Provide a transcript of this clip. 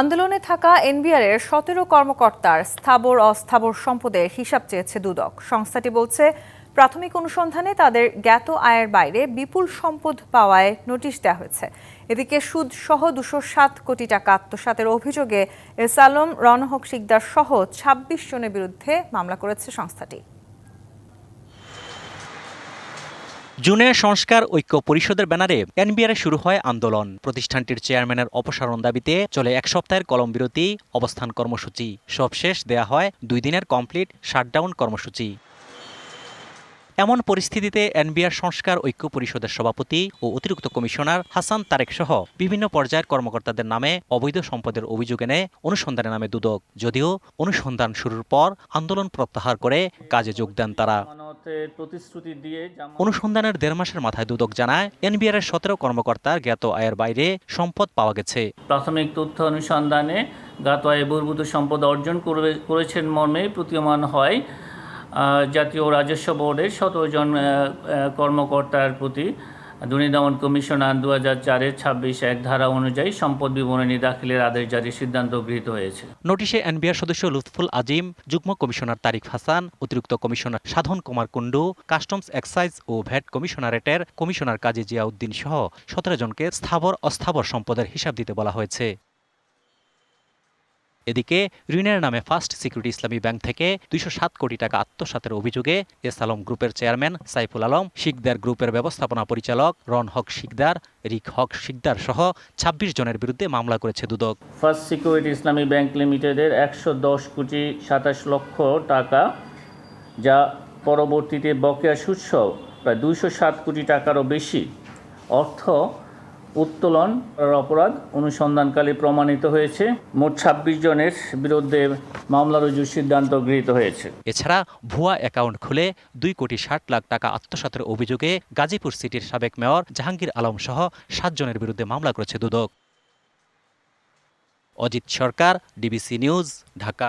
আন্দোলনে থাকা এনবিআরের সতেরো কর্মকর্তার স্থাবর অস্থাবর সম্পদের হিসাব চেয়েছে দুদক। সংস্থাটি বলছে, প্রাথমিক অনুসন্ধানে তাদের জ্ঞাত আয়ের বাইরে বিপুল সম্পদ পাওয়ায় নোটিশ দেওয়া হয়েছে। এদিকে সুদ সহ দুশো সাত কোটি টাকা আত্মসাতের অভিযোগে এস আলম রনহক শিকদার সহ ছাব্বিশ জনের বিরুদ্ধে মামলা করেছে সংস্থাটি। জুনে সংস্কার ঐক্য পরিষদের ব্যানারে এনবিআরে শুরু হয় আন্দোলন। প্রতিষ্ঠানটির চেয়ারম্যানের অপসারণ দাবিতে চলে এক সপ্তাহের কলম বিরতি, অবস্থান কর্মসূচি। সবশেষ দেয়া হয় দুই দিনের কমপ্লিট শাটডাউন কর্মসূচি। এমন পরিস্থিতিতে এনবিআর সংস্কার, ঐক্য পরিষদের সভাপতি ও অতিরিক্ত কমিশনার হাসান তারেক সহ বিভিন্ন পর্যায়ের কর্মকর্তাদের নামে অবৈধ সম্পদের অভিযোগ এনে অনুসন্ধানের নামে দুদক। যদিও অনুসন্ধান শুরুর পর আন্দোলন প্রত্যাহার করে কাজে যোগ দেন তারা। প্রতিশ্রুতি দিয়ে অনুসন্ধানের দেড় মাসের মাথায় দুদক জানায় এনবিআর এর সতেরো কর্মকর্তার জ্ঞাত আয়ের বাইরে সম্পদ পাওয়া গেছে। প্রাথমিক তথ্য অনুসন্ধানে গাত আয় বহির্ভূত সম্পদ অর্জন করে- করেছেন মর্মে প্রতীয়মান হয় জাতীয় রাজস্ব বোর্ডের সতেরো জন আহ, আহ, কর্মকর্তার প্রতি দুর্নীতি দমন কমিশনার দু হাজার চারের ছাব্বিশ এক ধারা অনুযায়ী সম্পদ বিবরণী দাখিলের আদেশ জারির সিদ্ধান্ত গৃহীত হয়েছে। নোটিশে এনবিআর সদস্য লুৎফুল আজিম যুগ্ম কমিশনার তারিক হাসান অতিরিক্ত commissioner Sadhan Kumar Kundu customs excise ও ভ্যাট কমিশনারেটের কমিশনার কাজী জিয়াউদ্দিন সহ সতেরো জনকে স্থাবর অস্থাবর সম্পদের হিসাব দিতে বলা হয়েছে। এদিকে ঋণের নামে ফার্স্ট সিকিউরিটি ইসলামী ব্যাংক থেকে দুইশো সাত কোটি টাকা আত্মসাতের অভিযোগে এস আলম গ্রুপের চেয়ারম্যান সাইফুল আলম, শিকদার গ্রুপের ব্যবস্থাপনা পরিচালক রন হক শিকদার রিক হক শিকদার সহ ছাব্বিশ জনের বিরুদ্ধে মামলা করেছে Dudok. First security Islami bank লিমিটেডের একশো দশ কোটি সাতাশ লক্ষ টাকা, যা পরবর্তীতে বকেয়া সুদসহ প্রায় দুইশো সাত কোটি টাকারও বেশি অর্থ উত্তোলন অপরাধ অনুসন্ধানকালে প্রমাণিত হয়েছে। মোট ছাব্বিশ জনের বিরুদ্ধে মামলা রুজুর সিদ্ধান্ত গৃহীত হয়েছে। এছাড়া ভুয়া অ্যাকাউন্ট খুলে দুই কোটি ষাট লাখ টাকা আত্মসাতের অভিযোগে গাজীপুর সিটির সাবেক মেয়র জাহাঙ্গীর আলম সহ সাতজনের বিরুদ্ধে মামলা করেছে দুদক। Ajit Sarkar, DBC news, Dhaka.